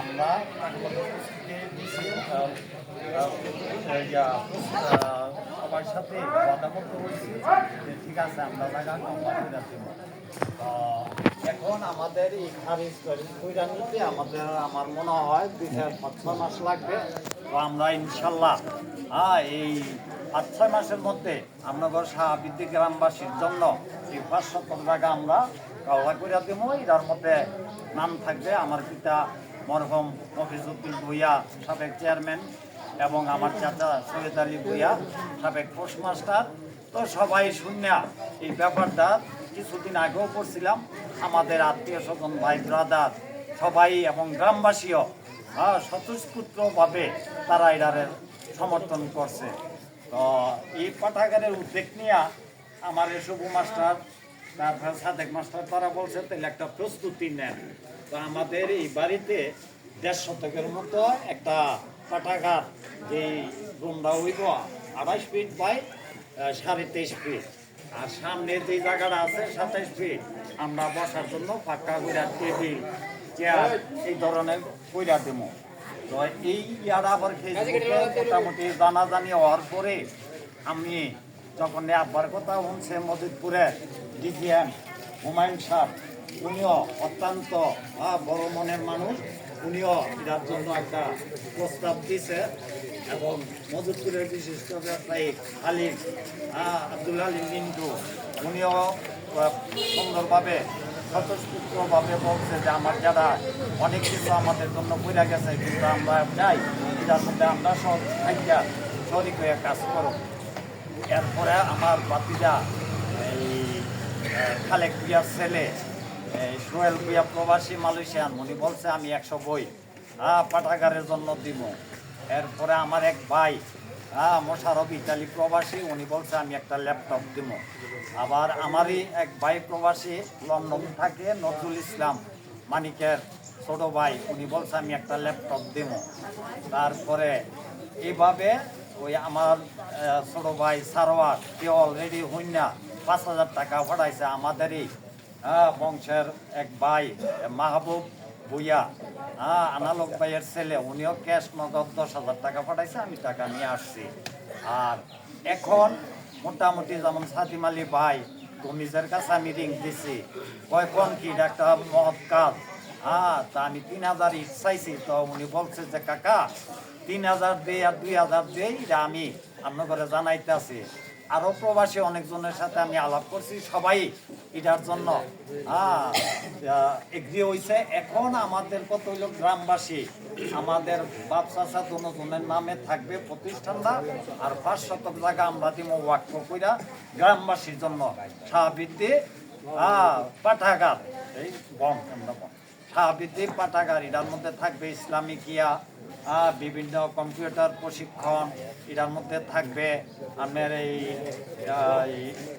আমরা সবার সাথে মতামত হয়েছি যে ঠিক আছে, আমরা জায়গা কম করে দেবো। এখন আমাদের এই খারিজ কইরা নিতে আমাদের, আমার মনে হয় দুই থেকে পাঁচ ছয় মাস লাগবে। তো আমরা ইনশাল্লাহ হ্যাঁ এই পাঁচ ছয় মাসের মধ্যে আপনাদের সাহাবিদ্যি গ্রামবাসীর জন্য এই পাঁচ সত্তর টাকা আমরা কাওয়া করে দেবো। এটার মধ্যে নাম থাকবে আমার পিতা মরহম মফিজুদ্দিন ভুইয়া সাবেক চেয়ারম্যান এবং আমার চাচা সৈয়দ আলী ভুইয়া সাবেক পোস্টমাস্টার তো সবাই শূন্য এই ব্যাপারটা কিছুদিন আগেও করছিলাম। আমাদের আত্মীয় স্বজন ভাই ব্রাদার সবাই এবং গ্রামবাসীও হ্যাঁ, স্বতঃস্ফূর্তভাবে তারা এটারে সমর্থন করছে। তো এই পাঠাগারের উদ্যোগ নিয়ে আমার শুভ মাস্টার তারপর সাদেক মাস্টার তারা বলছে তাহলে একটা প্রস্তুতি নেন। তো আমাদের এই বাড়িতে দেড় শতকের মতো একটা পাঠাগার যে রুমটা হইব আড়াইশ ফিট বাই সাড়ে তেইশ ফিট। আর সামনে যে জায়গাটা আছে সাতাইশ ফিট, আমরা বসার জন্য ফাঁকা কইরা টেবিল, চেয়ার এই ধরনের কইরা দেবো। তো এই ইয়ার আবার মোটামুটি জানাজানি হওয়ার পরে আমি যখন আব্বার কথা শুনছে মজিদপুরে ডিজিএম হুমায়ুন সাহ উনিও অত্যন্ত বড় মনের মানুষ। উনিও এটার জন্য একটা প্রস্তাব দিছে এবং মজুদপুরের বিশিষ্ট ব্যবসায়ী আলিম আব্দুল আলিম মিন্টু, উনিও সুন্দরভাবে, স্বতঃস্ফূর্তভাবে বলছে যে, আমার যারা অনেক কিছু আমাদের জন্য বইরা গেছে, কিন্তু আমরা চাই এটার মধ্যে আমরা সব খাইয়া শরিক হয়ে কাজ করো। এরপরে আমার বাতিজা এই খালেক ছেলে সোহেল পিয়া প্রবাসী মালয়েশিয়ান, উনি বলছে, আমি একশো বই হ্যাঁ পাঠাগারের জন্য দিব। এরপরে আমার এক ভাই হ্যাঁ মোশারফ ইতালি প্রবাসী, উনি বলছে, আমি একটা ল্যাপটপ দিব। আবার আমারই এক ভাই প্রবাসী, লন্ডন থাকে, নজরুল ইসলাম মানিকের ছোট ভাই, উনি বলছে, আমি একটা ল্যাপটপ দিব। তারপরে এইভাবে ওই আমার ছোট ভাই সারোয়ার সে অলরেডি হইনা, পাঁচ হাজার টাকা পাঠাইছে আমাদেরই। হ্যাঁ, বংশের এক ভাই মাহবুব ভুইয়া। হ্যাঁ আনালক ভাইয়ের ছেলে উনিও ক্যাশ নগদ দশ হাজার টাকা পাঠাইছে আমি টাকা নিয়ে আসছি। আর এখন মোটামুটি যেমন সাদিম আলী ভাই তমিজের কাছে আমি রিং দিছি। কয় কোন কি একটা মহৎ কাজ? হ্যাঁ তা আমি তিন হাজার ইট চাইছি। তো উনি বলছে যে কাকা তিন হাজার দেই আর দুই হাজার এটা আমি আপনার ঘরে জানাইতেছি। আরও প্রবাসী অনেকজনের সাথে আমি আলাপ করছি, সবাই এটার জন্য হ্যাঁ এগ্রি হয়েছে এখন আমাদের কত হইল গ্রামবাসী, আমাদের বাপসাসা দুজনের নামে থাকবে প্রতিষ্ঠানটা, আর পাঁচ শতক জায়গা আমরা দিব ওয়াক্ফ কইরা গ্রামবাসীর জন্য। হ্যাঁ পাঠাগার, এই বম আমরা পাঠাগার, এটার মধ্যে থাকবে ইসলামিক ইয়া বিভিন্ন কম্পিউটার প্রশিক্ষণ এটার মধ্যে থাকবে। আমার এই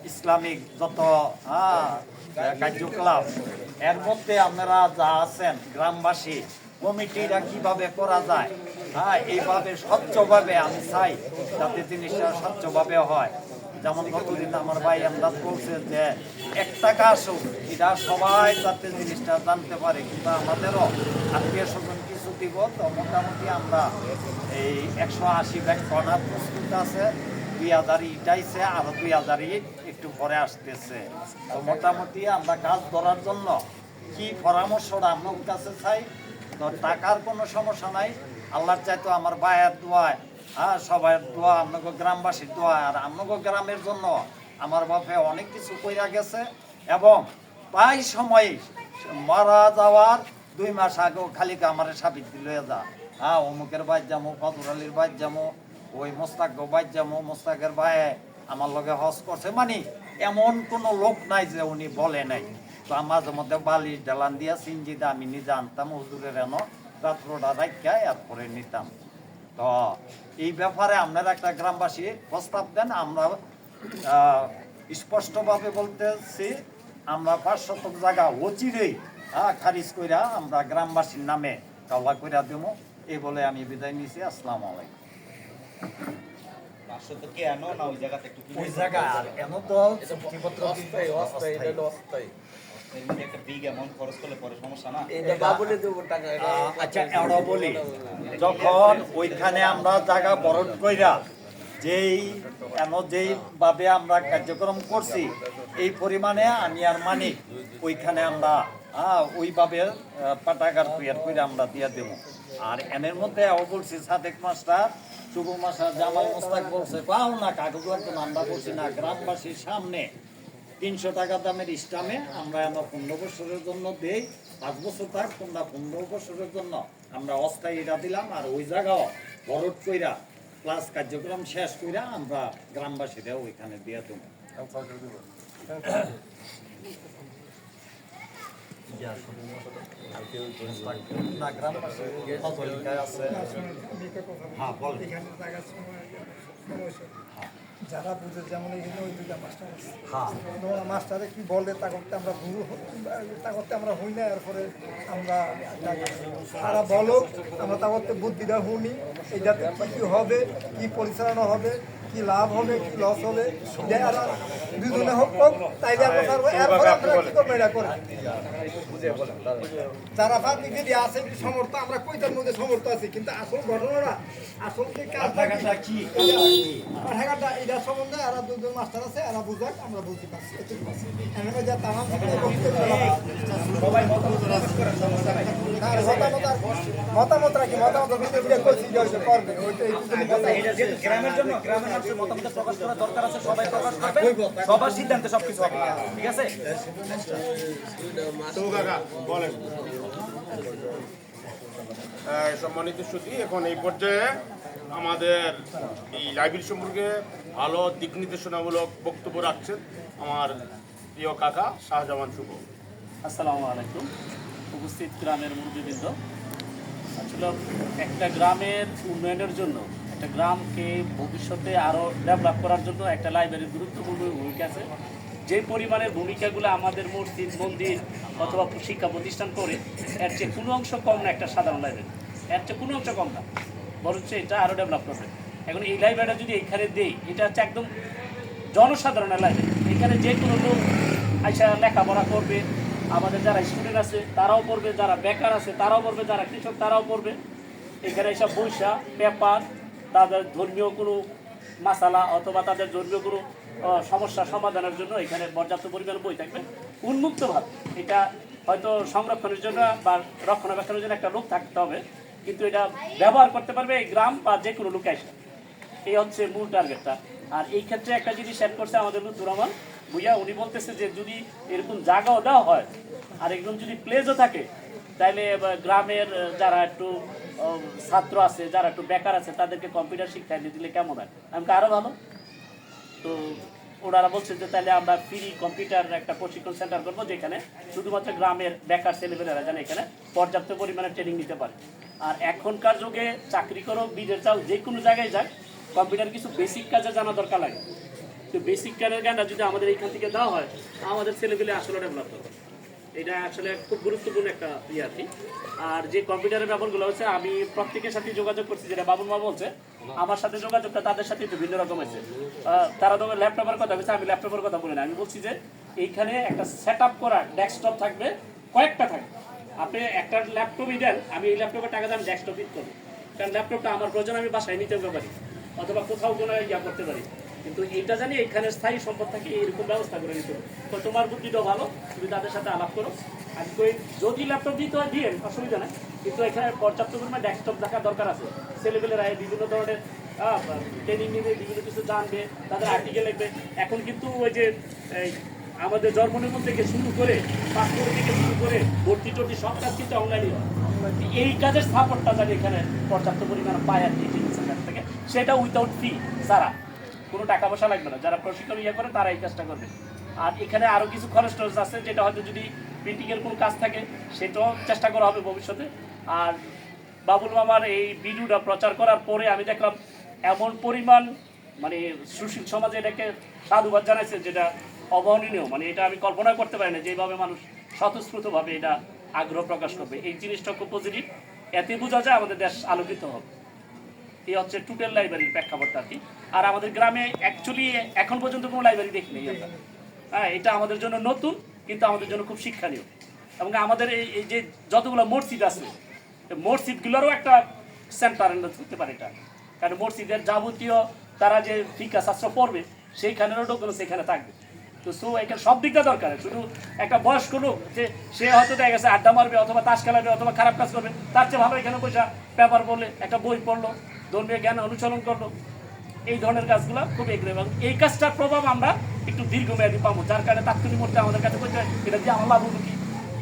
ইসলামিক যত আহ, কার্যকলাপ এর মধ্যে আপনারা যা আছেন গ্রামবাসী কমিটিটা কীভাবে করা যায় হ্যাঁ এইভাবে স্বচ্ছভাবে আমি চাই যাতে জিনিসটা স্বচ্ছভাবে হয়। যেমন গতদিন আমার ভাই আন্দাজ বলছে যে এক টাকা আসুক এটা সবাই যাতে জিনিসটা জানতে পারে কিন্তু আমাদেরও আত্মীয় স্বজন দিব, তো মোটামুটি আমরা এই একশো আশি ব্যাগ কর্নার প্রস্তুত আছে। দুই হাজার ইট আইছে, আরও দুই হাজার ইট একটু পরে আসতেছে। তো মোটামুটি আমরা কাজ ধরার জন্য কি পরামর্শটা আপনার কাছে চাই? তো টাকার কোনো সমস্যা নাই। আল্লাহর চাইতো আমার ভাইয়ের দোয়ায় হ্যাঁ সবাই দোয়া, আপনাকে গ্রামবাসীর দোয়া। আর আপনাকে গ্রামের জন্য আমার বাপে অনেক কিছু কইরা গেছে। এবং প্রায় সময় মারা যাওয়ার দুই মাস আগেও খালি আমার সাবিত লয়ে যা। হ্যাঁ অমুকের বাইর যাব ফজর আলীর বাইর যাব ওই মোস্তাক বাইর যাব মোস্তাকের ভাই আমার লগে হজ করছে। মানে এমন কোনো লোক নাই যে উনি বলে নাই। তো মাঝে মধ্যে বালি ডালান দিয়া সিঞ্জিদা আমি নিজে আনতাম, হুজুরের এনো, রাত্রটা রাখা এরপরে নিতাম। তো এই ব্যাপারে আপনারা একটা গ্রামবাসী প্রস্তাব দেন, আমরা স্পষ্টভাবে বলতেছি, আমরা পাঁচ শতক জায়গা অচিরেই হ্যাঁ খারিজ কইরা আমরা গ্রামবাসীর নামে কাওয়া কইরা দেবো এই বলে আমি বিদায় নিছি। আসসালামু আলাইকুম। যখন ওইখানে আমরা জায়গা বরণ কইরা যেই এন যেই ভাবে আমরা কার্যক্রম করছি এই পরিমাণে আমি আর মানিক ওইখানে আমরা হ্যাঁ ওইভাবে পাঠাগার তৈরি করে আমরা দিয়ে দেব। আর এনের মধ্যে ও বলছি, সাদেক মাস্টার শুভ মাস্টার জামাল মোস্তাক বলছে, পাও না কাগজ একদম আমরা বলছি না, গ্রামবাসীর সামনে। তিনশো টাকা দামের ইস্টামে আমরা এমন পনেরো বছরের জন্য দেই, পাঁচ বছর থাক, তোমরা পনেরো বছরের জন্য। আমরা অস্থায়ীরা দিলাম, আর ওই জায়গাও ভরট কইরা, ক্লাস কার্যক্রম শেষ কইরা আমরা গ্রামবাসীরা ওইখানে দিয়ে দেবো না গ্রামবাসী হজলিকায় আছে হ্যাঁ বল এখানে জায়গা সময় সমস্যা যারা বুঝে যেমন এখানে মাস্টার মাস্টারে কি বলে তা করতে আমরা ভুল তা করতে আমরা হই না এরপরে আমরা তারা বলো আমরা তা করতে বুদ্ধিটা শুনি এইটাতে কি হবে, কি পরিচালনা হবে কি লাভ হবে কি লস হবে? দুজনে হোক হোক তাইলে আমরা পারব এরপরে আমরা কি করব এটা করে? যারা যদি আছে কি সমর্থ? আমরা কইতার মধ্যে সমর্থ আছি কিন্তু আসল ঘটনাটা আসল যে কাজটা কি? কি? এটা সম্বন্ধে এরা দুজন মাস্টার আছে এরা বুঝাক আমরা বুঝতে পারছি। এটুকু এমনি যা তামাম সবাই মতামত আর রাখি মতামত করবে যেহেতু গ্রামের জন্য গ্রামের মানুষের মতামত প্রকাশ করার দরকার আছে সবাই প্রকাশ করবে সবার সিদ্ধান্তে সবকিছু হবে। ঠিক আছে? তো কাকা বলেন। হ্যাঁ, সম্মানিত সুদী এখন এই পর্যায়ে আমাদের এই লাইব্রেরি সম্পর্কে ভালো দিক নির্দেশনামূলক বক্তব্য রাখছেন আমার প্রিয় কাকা শাহজামান শুভ। আসসালামু আলাইকুম। উপস্থিত গ্রামের মুরব্বীবৃন্দ। আসলে একটা গ্রামের উন্নয়নের জন্য একটা গ্রামকে ভবিষ্যতে আরও ডেভেলপ করার জন্য একটা লাইব্রেরির গুরুত্বপূর্ণ ভূমিকা আছে। যে পরিমাণের ভূমিকাগুলো আমাদের মসজিদ মন্দির অথবা শিক্ষা প্রতিষ্ঠান করে, এর চেয়ে কোনো অংশ কম না একটা সাধারণ লাইব্রেরি এর চেয়ে কোনো অংশ কম না। বরঞ্চ এটা আরও ডেভেলপ করবে। এখন এই লাইব্রেরিটা যদি এখানে দেই, এটা হচ্ছে একদম জনসাধারণের লাইব্রেরি এখানে যে কোনো লোক আইসা লেখাপড়া করবে। আমাদের যারা স্টুডেন্ট আছে, তারাও পড়বে। যারা বেকার আছে, তারাও পড়বে। যারা কৃষক, তারাও পড়বে। এখানে এসব বৈশা পেপার তাদের ধর্মীয় কোনো মাসালা অথবা তাদের ধর্মীয় কোনো সমস্যা সমাধানের জন্য এখানে পর্যাপ্ত পরিমাণ বই থাকবে। উন্মুক্তভাবে এটা হয়তো সংরক্ষণের জন্য বা রক্ষণাবেক্ষণের জন্য একটা লোক থাকতে হবে, কিন্তু এটা ব্যবহার করতে পারবে এই গ্রাম বা যে কোনো লোক এসে। এই হচ্ছে মূল টার্গেটটা। আর এই ক্ষেত্রে একটা জিনিস সেট করছে আমাদের লুতুর রহমান ভুইয়া, উনি বলতেছে যে যদি এরকম জায়গাও দেওয়া হয়, আর একদম যদি প্লেসও থাকে আহ, গ্রামের যারা একটু ছাত্র আছে যারা একটু বেকার আছে তাদেরকে কম্পিউটার শিক্ষা দিয়ে দিলে কেমন হয়? আমাকে আরও ভালো? তো ওনারা বলছে যে তাহলে আমরা ফ্রি কম্পিউটার একটা প্রশিক্ষণ সেন্টার করব যেখানে শুধুমাত্র গ্রামের বেকার ছেলেমেয়েরা যেন এখানে পর্যাপ্ত পরিমাণে ট্রেনিং নিতে পারে। আর এখনকার যুগে চাকরি করো বিদেশ যাও যে কোনো জায়গায় যাক কম্পিউটার কিছু বেসিক কাজে জানা দরকার লাগে। তো বেসিক কাজের জ্ঞানটা যদি আমাদের এইখান থেকে দেওয়া হয় আমাদের ছেলেগুলি আসলে ডেভেলপ করবে এটা আসলে খুব গুরুত্বপূর্ণ একটা ইয়ে আর আর যে কম্পিউটারের ব্যাপারগুলো হচ্ছে, আমি প্রত্যেকের সাথে যোগাযোগ করছি, যেটা বাবুর মা বলছে, আমার সাথে যোগাযোগটা তাদের সাথে একটু ভিন্ন রকম আছে তারা তো ল্যাপটপের কথা বলছে, আমি ল্যাপটপের কথা বলি না। আমি বলছি যে, এইখানে একটা সেট আপ করা ডেস্কটপ থাকবে, কয়েকটা থাকবে। আপনি একটা ল্যাপটপই দেন আমি এই ল্যাপটপের টাকা দিয়ে আমি ডেস্কটপ ইট করব। কারণ ল্যাপটপটা আমার প্রয়োজন, আমি বাসায় নিতে পারি, অথবা কোথাও কোনো ইয়া করতে পারি। কিন্তু এইটা জানি এখানে স্থায়ী সম্পদ থাকে, এইরকম ব্যবস্থা করে নিতে। তো তোমার বুদ্ধিটাও ভালো, তুমি তাদের সাথে আলাপ করো। আর কই, যদি ল্যাপটপ দিতে হয়, দিয়ে, অসুবিধা নেই। কিন্তু এখানে পর্যাপ্ত পরিমাণে ডেস্কটপ রাখার দরকার আছে। ছেলেপেলেরা বিভিন্ন ধরনের ট্রেনিং নিবে, বিভিন্ন কিছু জানবে, তাদের আর্টিকেল লিখবে। এখন কিন্তু ওই যে আমাদের জন্মনিবন্ধন থেকে শুরু করে পাসপোর্ট থেকে শুরু করে, ভর্তি টর্তি সব কাজ কিন্তু অনলাইনে এই কাজের সাপোর্টটা জানি এখানে পর্যাপ্ত পরিমাণে পায় আর কি থেকে। সেটা উইথাউট ফি সারা। কোনো টাকা পয়সা লাগবে না। যারা প্রশিক্ষণ ইয়ে করে, তারা এই কাজটা করবে। আর এখানে আরও কিছু খরচ টরচ আছে, যেটা হয়তো যদি প্রিন্টিংয়ের কোনো কাজ থাকে, সেটাও চেষ্টা করা হবে ভবিষ্যতে। আর বাবুল মামার এই ভিডিওটা প্রচার করার পরে আমি দেখলাম এমন পরিমাণ মানে সুশীল সমাজে এটাকে সাধুবাদ জানাইছে, যেটা অবর্ণনীয় মানে এটা আমি কল্পনা করতে পারি না যেভাবে মানুষ স্বতঃস্ফূর্তভাবে এটা আগ্রহ প্রকাশ করবে। এই জিনিসটা খুব পজিটিভ এতে বোঝা যায় আমাদের দেশ আলোকিত হবে। এই হচ্ছে টুটেল লাইব্রেরির প্রেক্ষাপটটা আর কি। আর আমাদের গ্রামে অ্যাকচুয়ালি এখন পর্যন্ত কোনো লাইব্রেরি দেখিনি আমরা। হ্যাঁ এটা আমাদের জন্য নতুন, কিন্তু আমাদের জন্য খুব শিক্ষণীয়। এবং আমাদের এই এই যে যতগুলো মসজিদ আছে মসজিদগুলোরও একটা সেন্টার হতে পারে এটা। কারণ মসজিদের যাবতীয় তারা যে ফিকা শাস্ত্র পড়বে, সেইখানেরও ডকুমেন্ট সেখানে থাকবে। তো সো এখানে সব দিকটা দরকার। শুধু একটা বয়স্ক লোক যে সে হয়তো দেখা গেছে আড্ডা মারবে অথবা তাস খেলাবে অথবা খারাপ কাজ করবে, তার চেয়ে ভালো এখানে পয়সা পেপার পড়লে একটা বই পড়ল। ধর্মীয় জ্ঞান অনুসরণ করল। এই ধরনের কাজগুলো খুব এগিয়ে এবং এই কাজটার প্রভাব আমরা একটু দীর্ঘমেয়াদী পাবো, যার কারণে তাৎক্ষণিক মুহূর্তে আমাদের কাছে বলতে এটা দিয়ে আমার লাভ কি?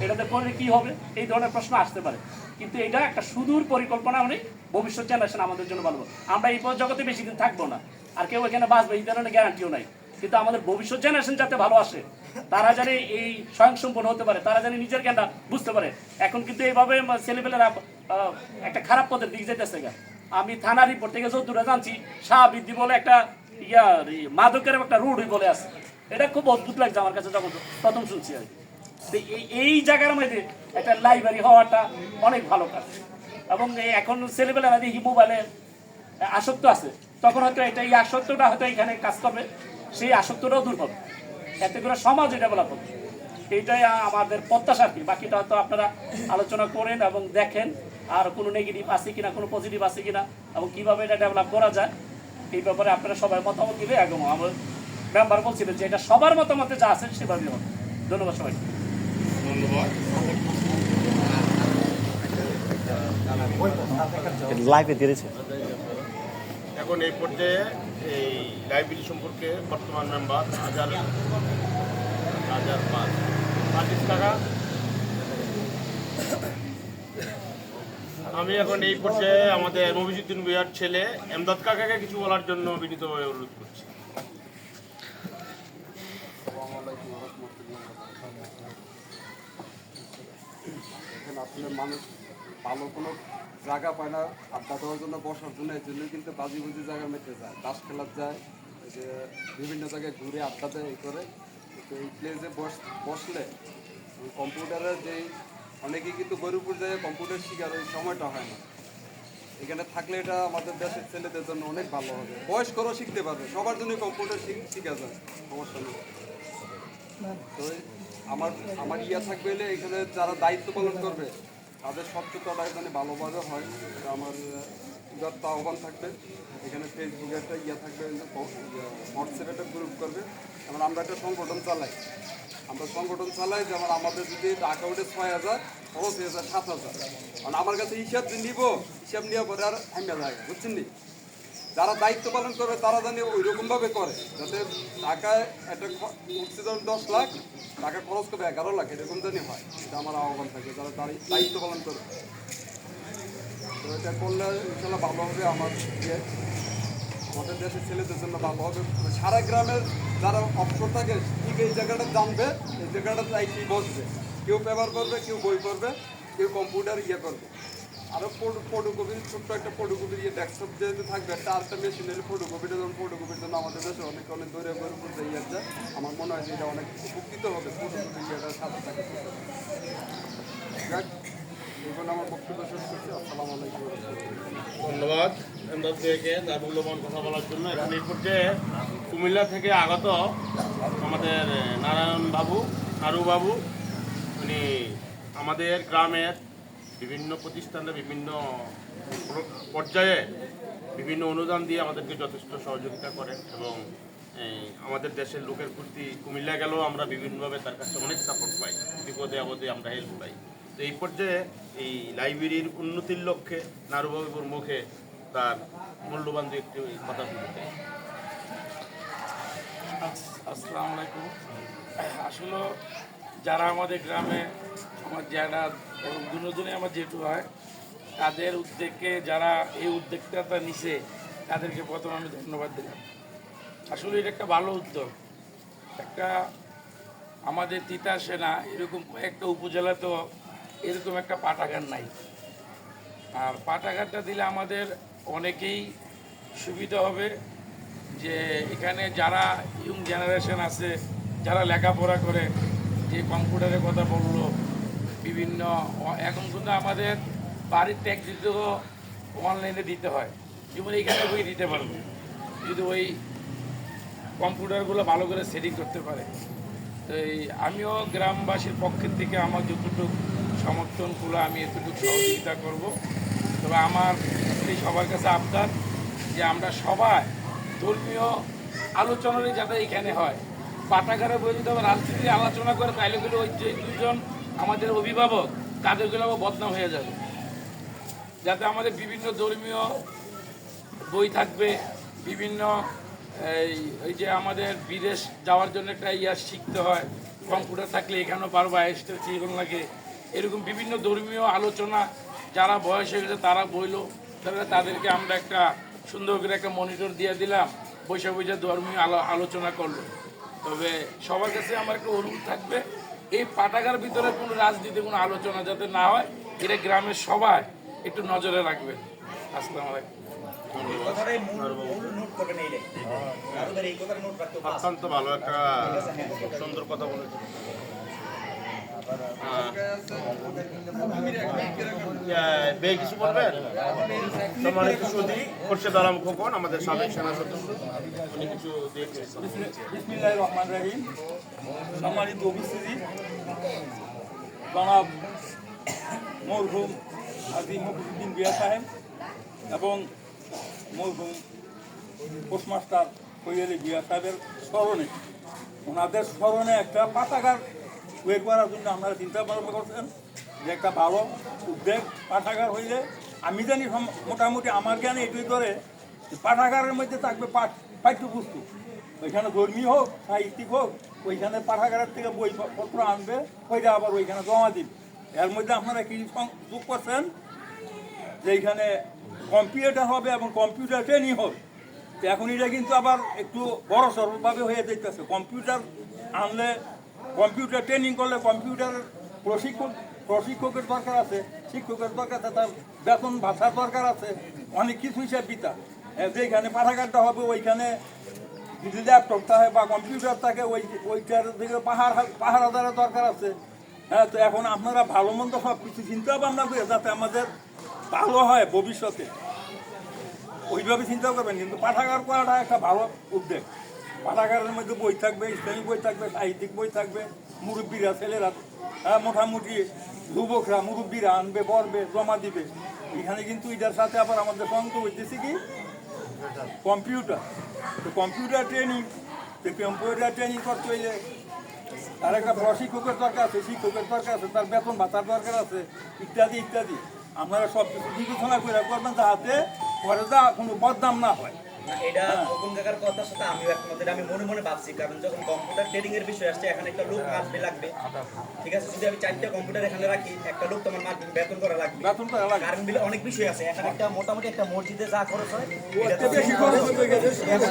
এটাতে করলে কি হবে? এই ধরনের প্রশ্ন আসতে পারে। কিন্তু এটা একটা সুদূর পরিকল্পনা মানে ভবিষ্যৎ জেনারেশন আমাদের জন্য ভালো। আমরা এই জগতে বেশি দিন থাকব না। আর কেউ এখানে বাঁচবে, এই ধরনের গ্যারান্টিও নাই। কিন্তু আমাদের ভবিষ্যৎ জেনারেশন যাতে ভালো আসে, তারা জানে এই স্বয়ংসম্পন্ন হতে পারে, তারা জানে নিজের জ্ঞানটা বুঝতে পারে। এখন কিন্তু এইভাবে ছেলেপেলেরা একটা খারাপ পথের দিকে যেতেছে গা। আমি থানা রিপোর্ট থেকে যতদূরে জানছি শাহবৃদ্ধি বলে একটা ইয়া মাদকের একটা রুডই বলে আছে। এটা খুব অদ্ভুত লাগছে আমার কাছে যখন প্রথম শুনছি আর। এই জায়গার মধ্যে একটা লাইব্রেরি হওয়াটা অনেক ভালো কাজ। এবং এখন ছেলেবেলারা দেখি মোবাইলে আসক্ত আছে। তখন হয়তো এটা এই আসক্তটা হয়তো এখানে কাজ করবে, সেই আসক্তটাও দূর হবে। এতে করে সমাজ ডেভেলপ হবে। এইটাই আমাদের প্রত্যাশা কি। বাকিটা হয়তো আপনারা আলোচনা করেন এবং দেখেন আর কোনো নেগেটিভ আছে কিনা কোনো পজিটিভ আছে কিনা এবং কীভাবে এটা ডেভেলপ করা যায় এই ব্যাপারে আপনারা সবাই মতামত দিলে এবং আমার মেম্বার বলছিলেন যে এটা সবার মতামতে যা আছে সেভাবেই হবে। ধন্যবাদ সবাই ধন্যবাদ। লাইভে দিয়েছে। এখন এই পর্যায়ে এই লাইব্রেরি সম্পর্কে বর্তমান মেম্বার হাজার হাজার পাঁচ আমি এখন এই পর্যায়ে আমাদের মফিজুদ্দিন ভুইয়ার ছেলে এমদাদ কাকাকে কিছু বলার জন্য বিনীতভাবে অনুরোধ করছি। আসলে মানুষ ভালো কোনো জায়গা পায় না, আড্ডা দেওয়ার জন্য বসার জন্য, এই জন্য কিন্তু বাজি বুজি জায়গা মেটে যায় তাস খেলার যায় যে বিভিন্ন জায়গায় ঘুরে আড্ডা দেয়, এই করে। তো এই প্লেসে বস, বসলে কম্পিউটারের যেই, অনেকেই কিন্তু গরুপুর যায় কম্পিউটার শিখার ওই সময়টা হয় না। এখানে থাকলে এটা আমাদের দেশের ছেলেদের জন্য অনেক ভালো হবে। বয়স্করাও শিখতে পারবে, সবার জন্য কম্পিউটার শিখ- যায়, সমস্যা নেই। তো আমার আমার ইয়া থাকবে হলে এখানে যারা দায়িত্ব পালন করবে, তাদের স্বচ্ছতাটা এখানে ভালোভাবে হয়। আমার যত আহ্বান থাকবে, এখানে ফেসবুকে একটা ইয়া থাকবে হোয়াটসঅ্যাপে একটা গ্রুপ করবে। যেমন আমরা একটা সংগঠন চালাই। আমরা সংগঠন চালাই, যেমন আমাদের যদি উঠে ছয় হাজার, খরচ যায় সাত হাজার। কারণ আমার কাছে হিসাব যে নিব, হিসাব নেওয়ার পরে আর হামিয়া যায় বুঝছেন নি? যারা দায়িত্ব পালন করবে তারা জানি ওই রকম ভাবে করে, যাতে টাকায় একটা দশ লাখ টাকা খরচ করবে এগারো লাখ, এরকম জানি হয়। এটা আমার আহ্বান থাকে, যারা দায়ি- দায়িত্ব পালন করবে তো এটা করলে ইনশাল্লাহ ভালো হবে আমার ইয়ে। আমাদের দেশের ছেলেদের জন্য ভালো হবে। সারা গ্রামের যারা অবসর থাকে, ঠিক এই জায়গাটা জানবে, এই জায়গাটা চাইছি বসবে। কেউ পেপার করবে, কেউ বই করবে কেউ কম্পিউটার ইয়ে করবে। আরও ফটো ফটোকপি ছোট্ট একটা ফটোকপির ইয়ে ডেস্কটপ যেহেতু থাকবে, একটা আরেকটা মেশিন এলে ফটোকপিটা যখন ফটোকপির জন্য আমাদের দেশে অনেক অনেক দূরে করে করতে ইয়ে যায় আমার মনে হয় যে এটা অনেক উপকৃত হবে ফটোকপি ইয়েটার সাথে থাকে ধন্যবাদ। এমদাদ ভাইকে তার মূল্যবান কথা বলার জন্য এখন পর্যায়ে কুমিল্লা থেকে আগত আমাদের নারায়ণ বাবু, নারু বাবু। উনি আমাদের গ্রামের বিভিন্ন প্রতিষ্ঠানে বিভিন্ন পর্যায়ে বিভিন্ন অনুদান দিয়ে আমাদেরকে যথেষ্ট সহযোগিতা করেন এবং আমাদের দেশের লোকের প্রতি কুমিল্লা গেলেও আমরা বিভিন্নভাবে তার কাছে অনেক সাপোর্ট পাই। বিপদে আপদে আমরা হেল্প পাই। তো এই পর্যায়ে এই লাইব্রেরির উন্নতির লক্ষ্যে নারুবাবুর মুখে তার মূল্যবান দু একটি কথা শুনতে চাই আসসালামু আলাইকুম আসলে যারা আমাদের গ্রামে আমার যারা এবং দুজনে আমার যেটু হয়, তাদের উদ্যোগকে যারা এই উদ্যোগটা নিছে, তাদেরকে প্রথমে আমি ধন্যবাদ দিলাম। আসলে এটা একটা ভালো উদ্যোগ। একটা আমাদের তিতা সেনা এরকম কয়েকটা উপজেলাতেও এরকম একটা পাঠাগার নাই। আর পাঠাগারটা দিলে আমাদের অনেকেই সুবিধা হবে যে এখানে যারা ইয়ং জেনারেশন আছে, যারা লেখাপড়া করে, যে কম্পিউটারের কথা বলল, বিভিন্ন এখন কিন্তু আমাদের বাড়ির ট্যাক্স দিতেও অনলাইনে দিতে হয়। যেমন এইখানে বই দিতে পারব। যদি ওই কম্পিউটারগুলো ভালো করে সেটিং করতে পারে। তো এই আমিও গ্রামবাসীর পক্ষের থেকে আমার যতটুকু সমর্থনগুলো আমি এতটুকু সহযোগিতা করব। তবে আমার এই সবার কাছে আবদার যে আমরা সবাই ধর্মীয় আলোচনারই যাতে এখানে হয়। পাঠাগারে যদি রাজনীতি আলোচনা করে তাইলে গেলে ওই যে দুজন আমাদের অভিভাবক, তাদের আবার বদনাম হয়ে যাবে। যাতে আমাদের বিভিন্ন ধর্মীয় বই থাকবে, বিভিন্ন, এই, ওই যে আমাদের বিদেশ যাওয়ার জন্য একটা ইয়া শিখতে হয়, কম্পিউটার থাকলে এখানেও পারব আইসটা জীবন লাগে এরকম বিভিন্ন ধর্মীয় আলোচনা যারা বয়স হয়ে গেছে তারা বইলো। তাহলে তাদেরকে আমরা একটা সুন্দর করে একটা মনিটর দিয়ে দিলাম বৈশা বৈশা ধর্মীয় আলো- আলোচনা করল। তবে সবার কাছে আমার একটা অনুরোধ থাকবে এই পাঠাগার ভিতরে কোনো রাজনীতি কোনো আলোচনা যাতে না হয় এটা গ্রামের সবাই একটু নজরে রাখবে আসসালামু আলাইকুম। হবে অত্যন্ত ভালো একটা সুন্দর কথা বলেছেন। সম্মানিত আমাদের মরহুম মফিজুদ্দিন বিয়া সাহেব এবং মরহুম পোস্টমাস্টার কৈয়ালি বিয়া সাহেবের স্মরণে ওনাদের স্মরণে একটা পাঠাগার তৈরি করার জন্য আপনারা চিন্তা ভাবনা করছেন যে একটা ভালো উদ্যোগ পাঠাগার হইলে, আমি জানি মোটামুটি আমার জ্ঞানে এটুই ধরে পাঠাগারের মধ্যে থাকবে পাঠ, পাঠ্যপুস্তক। ওইখানে ধর্মী হোক, সাহিত্যিক হোক, ওইখানে পাঠাগারের থেকে বইপত্র আনবে, ওইটা আবার ওইখানে জমা দিবে। এর মধ্যে আপনারা কি যোগ করছেন? যে এইখানে কম্পিউটার হবে এবং কম্পিউটার ট্রেনিং হবে। এখন এটা কিন্তু আবার একটু বড় সড়ভাবে হয়ে যেতেছে কম্পিউটার আনলে কম্পিউটার ট্রেনিং করলে কম্পিউটার প্রশিক্ষক, প্রশিক্ষকের দরকার আছে, শিক্ষকের দরকার আছে, তার বেতন ভাষার দরকার আছে, অনেক কিছু হিসাব বিতা যেখানে পাঠাগারটা হবে, ওইখানে যদি ল্যাপটপ থাকে বা কম্পিউটার থাকে, ওই, ওইটার দিকে পাহাড় পাহারাদারের দরকার আছে। হ্যাঁ তো এখন আপনারা ভালো মন্দ সব কিছু চিন্তা ভাবনা করে যাতে আমাদের ভালো হয় ভবিষ্যতে। ওইভাবে চিন্তা করবেন, কিন্তু পাঠাগার করাটা একটা ভালো উদ্যোগ। পাঠাগারের মধ্যে বই থাকবে ইসলামী বই থাকবে সাহিত্যিক বই থাকবে মুরব্বীরা ছেলেরা হ্যাঁ, মোটামুটি যুবকরা মুরব্বীরা আনবে পড়বে জমা দিবে। এখানে কিন্তু এটার সাথে আবার আমাদের সঙ্গে হইতেছে কি? কম্পিউটার। তো কম্পিউটার ট্রেনিং তো কম্পিউটার ট্রেনিং করতে হইলে তার একটা প্রশিক্ষকের দরকার আছে শিক্ষকের দরকার আছে তার বেতন ভাতার দরকার আছে ইত্যাদি ইত্যাদি। আপনারা সব কিছু বিবেচনা করে করবেন যাতে পরে যা কোনো বদনাম না হয়। এটা অপুন কাকার কথার সাথে আমিও একমত। এটা আমি মনে মনে ভাবছি কারণ যখন কম্পিউটার ট্রেডিং এর বিষয় আসছে এখানে একটা লোক আসবে লাগবে। ঠিক আছে যদি আমি চারটা কম্পিউটার এখানে রাখি একটা লোক তোমার মাধ্যমে বেতন করা লাগবে। বেতন করা লাগবে। কারণ বিলে অনেক বিষয় আছে। এখানে একটা মোটামুটি একটা মসজিদে যা খরচ হয় এটা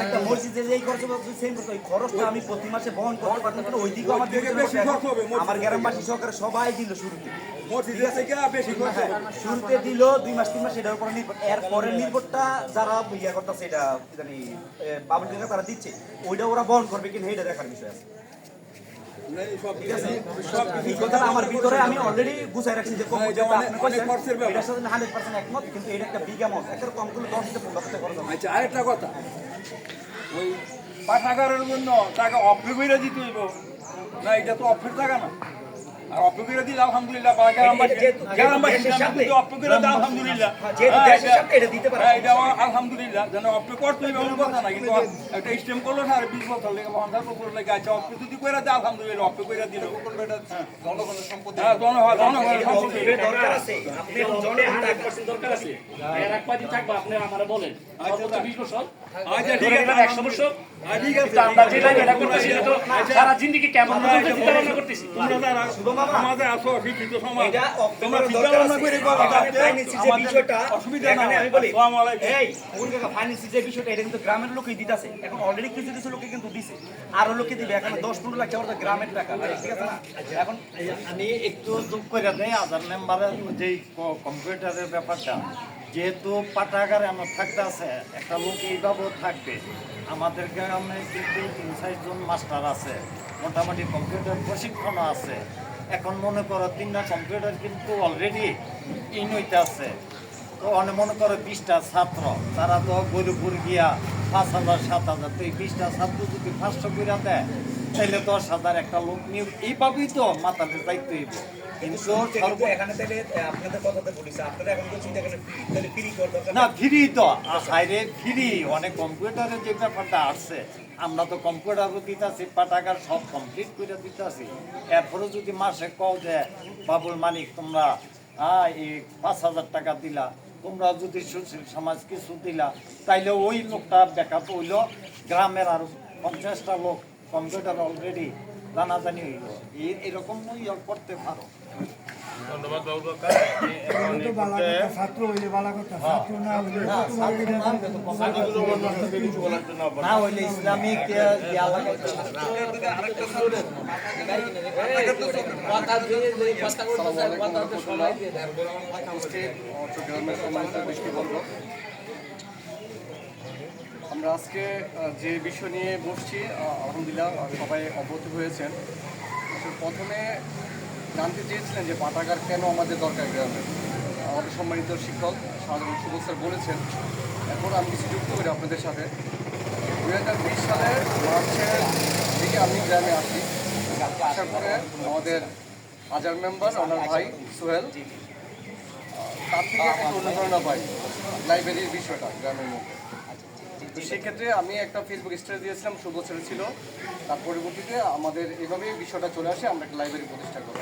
একটা মসজিদে যেই খরচ হবে সেম ওই খরচটা আমি প্রতি মাসে বহন করতে পারতাম কিন্তু ওই দিকেও আমার। আমার গ্রামবাসী সহকারে সবাই দিল শুরুতে। মসজিদের থেকে বেশি খরচ হবে। শুরুতে দিল দুই মাস তিন মাস এটার উপরে নির্ভর এরপরে নির্ভরটা যারা ইয়া করতেছে এটা জানি বাবুল তারা দিচ্ছে। ওইটা ওরা বহন করবে কিনা এটা দেখার বিষয় আছে। আছে? আমার ভিতরে আমি অলরেডি গুছাই রাখছি যে কম। এটার সাথে হান্ড্রেড পার্সেন্ট একমত কিন্তু এটা একটা বিগ অ্যামাউন্ট একটা কম করলে দশ থেকে পনেরো টাকা খরচ আচ্ছা আরেকটা কথা। ওই পাঠাগারের জন্য টাকা অফে করে দিতে হইব। না এটা তো অফের টাকা না। আর আলহামদুলিল্লাহ বা গ্রামবাসী যেহেতু- গ্রামবাসী যেহেতু দেশের কিন্তু অফে করে দেয় আলহামদুলিল্লাহ। যেহেতু হ্যাঁ, দেশের এটা- দিতে পারে। হ্যাঁ, এটা আলহামদুলিল্লাহ। যেন অফে করতে হইবে এমন কথা না কিন্তু একটা স্টেম করল না আর বিশ বছর লেগে পঞ্চাশ বছর লেগে অফে যদি করে দেয় আলহামদুলিল্লাহ অফে করে দিল। জনগণের সম্পত্তি। হ্যাঁ জনগণ জনগণের সম্পত্তি। দরকার আছে। আপনি জনে হান্ড্রেড পার্সেন্ট দরকার আছে। এর এক কদিন থাকব আপনি আমার বলেন। সর্বোচ্চ বিশ বছর। আচ্ছা ঠিক আছে। একশো বছর হ্যাঁ, ঠিক আছে কিন্তু আমরা যে এটা করতেছি তো সারা জিন্দিগি কেমন চিন্তা করতেছি সমাজে আছো শিক্ষিত সমাজ তোমরা চিন্তা ভাবনা করে করো এখানে যাতে ফাইন্যান্সের যে আমাদের বিষয়টা, অসুবিধা এখানে আমি বলি, এই, কোন যে বিষয়টা, এটা কিন্তু গ্রামের লোকই দিতাছে। এখন already কিছু কিছু লোকে কিন্তু দিছে। আরও লোকে দিবে। এখানে 10-15 লাখ টাকা গ্রামের টাকা, ঠিক আছে না? এখন আমি একটু দুঃখ করে দেয় আধার নাম্বারের যে ক- কম্পিউটারের ব্যাপারটা যেহেতু পাঠাগারে আমার থাকতে আছে, একটা লোক এইভাবেও থাকবে। আমাদের গ্রামে কিন্তু তিন চারজন মাস্টার আছে, মোটামুটি কম্পিউটার প্রশিক্ষণও আছে। এখন মনে করো তিনটা কম্পিউটার কিন্তু অলরেডি ইন হইতে আছে। তো অনেক মনে করো বিশটা ছাত্র, তারা তো গরিবপুর গিয়া পাঁচ হাজার, সাত হাজার, তো এই বিশটা ছাত্র যদি পাঁচশো করে দেয় তাইলে দশ হাজার একটা লোক নিয়োগ এইভাবেই তো মাতালে দায়িত্ব হইব কিন্তু এখানে তাহলে আপনাদের কথাতে বলিস আপনারা এখন বলছেন যে এখানে তাহলে ফ্রি করার না ফ্রি তো হাইরে ফ্রি অনেক কম্পিউটারের যে ব্যাপারটা আসছে আমরা তো কম্পিউটারও দিতেছি পাটাগার সব কমপ্লিট করে দিতেছি। এরপরে যদি মাসে কও যে বাবুল মানিক তোমরা হ্যাঁ এই পাঁচ হাজার টাকা দিলা তোমরা যদি সুশীল সমাজ কিছু দিলা তাইলে ওই লোকটা ব্যাকআপ হইল গ্রামের আর পঞ্চাশটা লোক কম্পিউটার অলরেডি জানাজানি হইল এই এরকম ইয়ে করতে পারো। ধন্যবাদ কাকা। পর্যায়ে ছাত্র হইলে বালা কথা ছাত্র না হইলে না, ছাত্র না হইলে তো কমানো বাকিগুলো বন্ধুদের কিছু বলার জন্য আবার না হইলে ইসলামিক ইয়া ইয়া লাগাইতে হবে। চট্টগ্রামের সম্মানিত দৃষ্টিবন্ধ আমরা আজকে যে বিষয় নিয়ে বসছি আলহামদুলিল্লাহ সবাই অবগত হয়েছেন। প্রথমে জানতে চেয়েছিলেন যে পাঠাগার কেন আমাদের দরকার গ্রামে আমাদের সম্মানিত শিক্ষক সাধারণ সুবোধ স্যার বলেছেন, এখন আমি কিছু যুক্ত করি আপনাদের সাথে। দু হাজার বিশ সালের মার্চের দিকে আমি গ্রামে আসি। আসার পরে আমাদের হাজার মেম্বার ওনার ভাই সোহেল তার থেকে একটা অনুপ্রেরণা পাই, লাইব্রেরির বিষয়টা, গ্রামের মধ্যে। তো সেক্ষেত্রে আমি একটা ফেসবুক স্টোরি দিয়েছিলাম শুভ ছেলে। তার পরবর্তীতে আমাদের এভাবেই বিষয়টা চলে আসে, আমরা একটা লাইব্রেরি প্রতিষ্ঠা করি।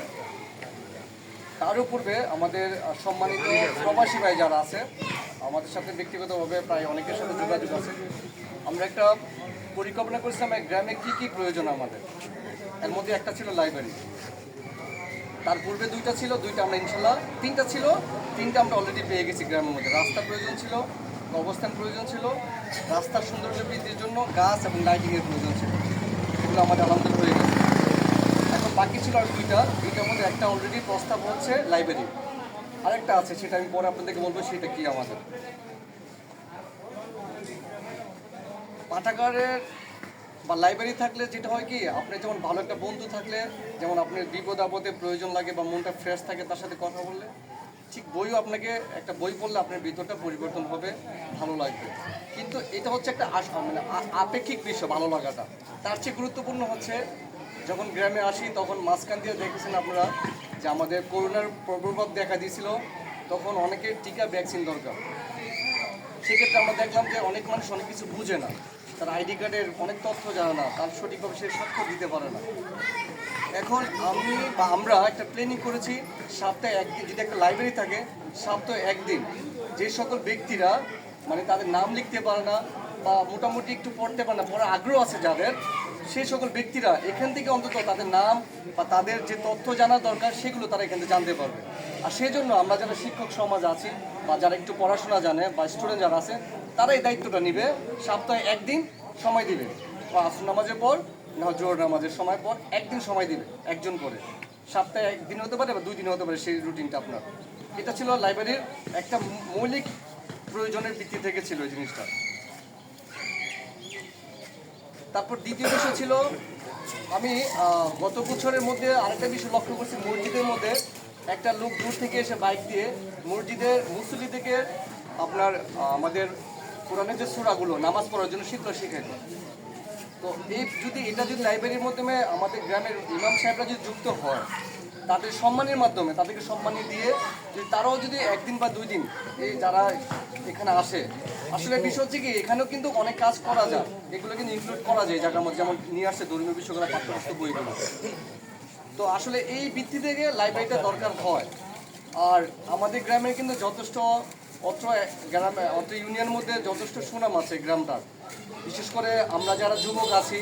তারও পূর্বে আমাদের সম্মানিত প্রবাসী ভাই যারা আছে, আমাদের সাথে ব্যক্তিগতভাবে প্রায় অনেকের সাথে যোগাযোগ আছে। আমরা একটা পরিকল্পনা করেছিলাম এই গ্রামে কী কী প্রয়োজন আমাদের। এর মধ্যে একটা ছিল লাইব্রেরি তার পূর্বে দুইটা ছিল, দুইটা আমরা ইনশাল্লাহ, তিনটা ছিল, তিনটা আমরা অলরেডি পেয়ে গেছি গ্রামের মধ্যে। রাস্তা প্রয়োজন ছিল অবস্থান প্রয়োজন ছিল। রাস্তার সৌন্দর্য বৃদ্ধির জন্য গাছ এবং লাইটিংয়ের প্রয়োজন ছিল। এগুলো আমাদের আলহামদুলিল্লাহ হয়ে গেছে। এখন বাকি ছিল আর দুইটা। দুইটার মধ্যে একটা অলরেডি প্রস্তাব হচ্ছে লাইব্রেরি আরেকটা আছে, সেটা আমি পরে আপনাদেরকে বলব, সেটা কি আমাদের? পাঠাগারের বা লাইব্রেরি থাকলে যেটা হয় কি, আপনি যেমন ভালো একটা বন্ধু থাকলে, যেমন আপনার বিপদ আপদে প্রয়োজন লাগে বা মনটা ফ্রেশ থাকে, তার সাথে কথা বললে। ঠিক বইও আপনাকে, একটা বই পড়লে আপনার ভিতরটা পরিবর্তন হবে, ভালো লাগবে। কিন্তু এটা হচ্ছে একটা আস- মানে আপেক্ষিক বিষয়, ভালো লাগাটা। তার চেয়ে গুরুত্বপূর্ণ হচ্ছে, যখন গ্রামে আসি, তখন মাঝখান দিয়ে দেখেছেন আপনারা যে আমাদের করোনার প্রভাব দেখা দিয়েছিল, তখন অনেকের টিকা ভ্যাকসিন দরকার। সেক্ষেত্রে আমরা দেখলাম যে অনেক মানুষ অনেক কিছু বুঝে না। তার আইডি কার্ডের অনেক তথ্য জানে না, তার সঠিকভাবে সে সাক্ষ্য দিতে পারে না। এখন আমি বা আমরা একটা প্ল্যানিং করেছি, সপ্তাহে একদিন, যদি একটা লাইব্রেরি থাকে, সপ্তাহে একদিন, যে সকল ব্যক্তিরা মানে তাদের নাম লিখতে পারে না বা মোটামুটি একটু পড়তে পারে না, পড়ার আগ্রহ আছে যাদের, সেই সকল ব্যক্তিরা এখান থেকে অন্তত তাদের নাম বা তাদের যে তথ্য জানা দরকার, সেগুলো তারা এখান থেকে জানতে পারবে। আর সেই জন্য আমরা যারা শিক্ষক সমাজ আছি বা যারা একটু পড়াশোনা জানে বা স্টুডেন্ট যারা আছে তারা এই দায়িত্বটা নিবে, সপ্তাহে একদিন সময় দিবে। বা আসর নামাজের পর জোর নামাজের সময় পর একদিন সময় দিবে, একজন করে। সপ্তাহে একদিন হতে পারে বা দুই দিন হতে পারে সেই রুটিনটা আপনার। এটা ছিল লাইব্রেরির একটা মৌলিক প্রয়োজনের ভিত্তি থেকে ছিল এই জিনিসটা। তারপর দ্বিতীয় বিষয় ছিল, আমি গত বছরের মধ্যে আরেকটা বিষয় লক্ষ্য করছি, মসজিদের মধ্যে একটা লোক দূর থেকে এসে বাইক দিয়ে মসজিদের মুসলি থেকে আপনার আমাদের কোরআনের যে সুরাগুলো, নামাজ পড়ার জন্য সেগুলো শেখাইত তো এই যদি এটা যদি লাইব্রেরির মাধ্যমে আমাদের গ্রামের ইমাম সাহেবরা যদি যুক্ত হয়, তাদের সম্মানের মাধ্যমে, তাদেরকে সম্মানী দিয়ে যদি তারাও যদি একদিন বা দুই দিন এই যারা এখানে আসে, আসলে বিষয় হচ্ছে কি, এখানেও কিন্তু অনেক কাজ করা যায়। এগুলো কিন্তু ইনক্লুড করা যায় জায়গার মধ্যে যেমন নিয়ে আসছে ধর্মীয় বিষয়গুলো পাঠ্যপুস্তক বইগুলো। তো আসলে এই ভিত্তি থেকে লাইব্রেরিটা দরকার হয়। আর আমাদের গ্রামে কিন্তু যথেষ্ট অত্র গ্রামে, অত্র ইউনিয়নের মধ্যে যথেষ্ট সুনাম আছে গ্রামটার। বিশেষ করে আমরা যারা যুবক আছি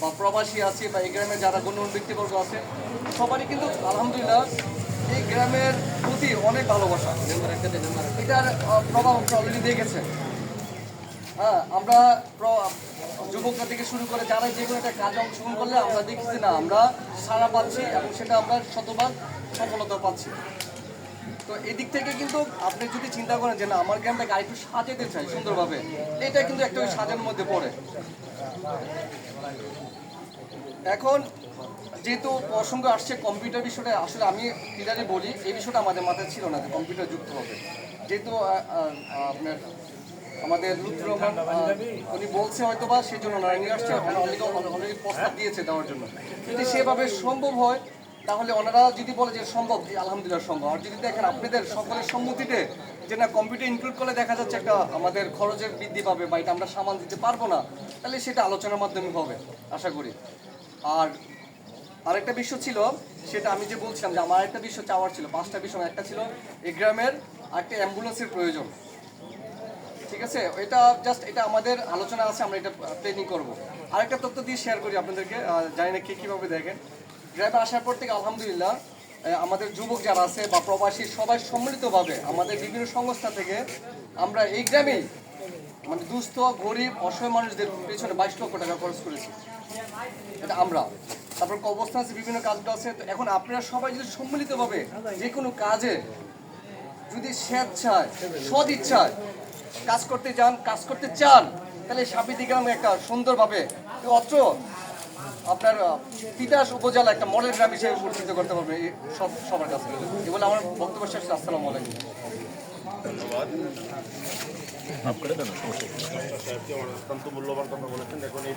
বা প্রবাসী আছি বা এই গ্রামে যারা গণ্যমান্য ব্যক্তিবর্গ আছে, সবারই কিন্তু আলহামদুলিল্লাহ এই গ্রামের প্রতি অনেক ভালোবাসা। এটার প্রভাব অলরেডি দেখেছে। হ্যাঁ আমরা যুবকরা থেকে শুরু করে যারা যে কোনো একটা কাজে অংশগ্রহণ করলে আমরা দেখছি না, আমরা সারা পাচ্ছি এবং সেটা আমরা শতভাগ সফলতা পাচ্ছি। তো এদিক থেকে কিন্তু আপনি যদি চিন্তা করেন যে না, আমার গ্রামটাকে আরেকটু সাজাতে চাই সুন্দরভাবে, এটা কিন্তু একটা ওই সাজানোর মধ্যে পড়ে। এখন যেহেতু প্রসঙ্গ আসছে কম্পিউটার বিষয়টা, আসলে আমি ক্লিয়ারলি বলি, এই বিষয়টা আমাদের মাথায় ছিল না যে কম্পিউটার যুক্ত হবে। যেহেতু আপনার, আমাদের লুৎফুর উনি বলছে হয়তো বা সেই জন্য ওনারা নিয়ে আসছে অলরেডি প্রস্তাব দিয়েছে দেওয়ার জন্য। যদি সেভাবে সম্ভব হয় তাহলে ওনারা যদি বলে যে সম্ভব আলহামদুলিল্লাহ সম্ভব। আর যদি দেখেন আপনাদের সকলের সম্মতিতে যে না কম্পিউটার ইনক্লুড করলে দেখা যাচ্ছে একটা আমাদের খরচের বৃদ্ধি পাবে বা এটা আমরা সামাল দিতে পারব না, তাহলে সেটা আলোচনার মাধ্যমে হবে, আশা করি। আর আরেকটা বিষয় ছিল, সেটা আমি যে বলছিলাম যে আমার একটা বিষয় চাওয়ার ছিল, পাঁচটা বিষয়। একটা ছিল এই গ্রামের একটা অ্যাম্বুলেন্সের প্রয়োজন। ঠিক আছে? এটা জাস্ট এটা আমাদের আলোচনা আছে, আমরা এটা প্ল্যানিং করব। আরেকটা তথ্য দিয়ে শেয়ার করি আপনাদেরকে জানি না কে কীভাবে দেখেন। গ্রামে আসার পর থেকে আলহামদুলিল্লাহ আমাদের যুবক যারা আছে বা প্রবাসী, সবাই সম্মিলিতভাবে আমাদের বিভিন্ন সংস্থা থেকে আমরা এই গ্রামেই মানে দুস্থ, গরিব, অসহায় মানুষদের পেছনে বাইশ লক্ষ টাকা খরচ করেছি। এটা আমরা। তারপর কবস্থান আছে, বিভিন্ন কাজগুলো আছে। তো এখন আপনারা সবাই যদি সম্মিলিতভাবে যে কোনো কাজে যদি স্বেচ্ছায় সদ ইচ্ছায় কাজ করতে যান, কাজ করতে চান, তাহলে সাবিতি গ্রামে একটা সুন্দরভাবে, অত্র আপনার তিতাস উপজেলা একটা মডেল গ্রাম হিসেবে পরিচিত করতে পারবে সব, সবার কাছে। এ বলে আমার বক্তব্য শেষ, আসসালামু আলাইকুম। ধন্যবাদ। আমার অত্যন্ত মূল্যবান কথা বলেছেন এখন এই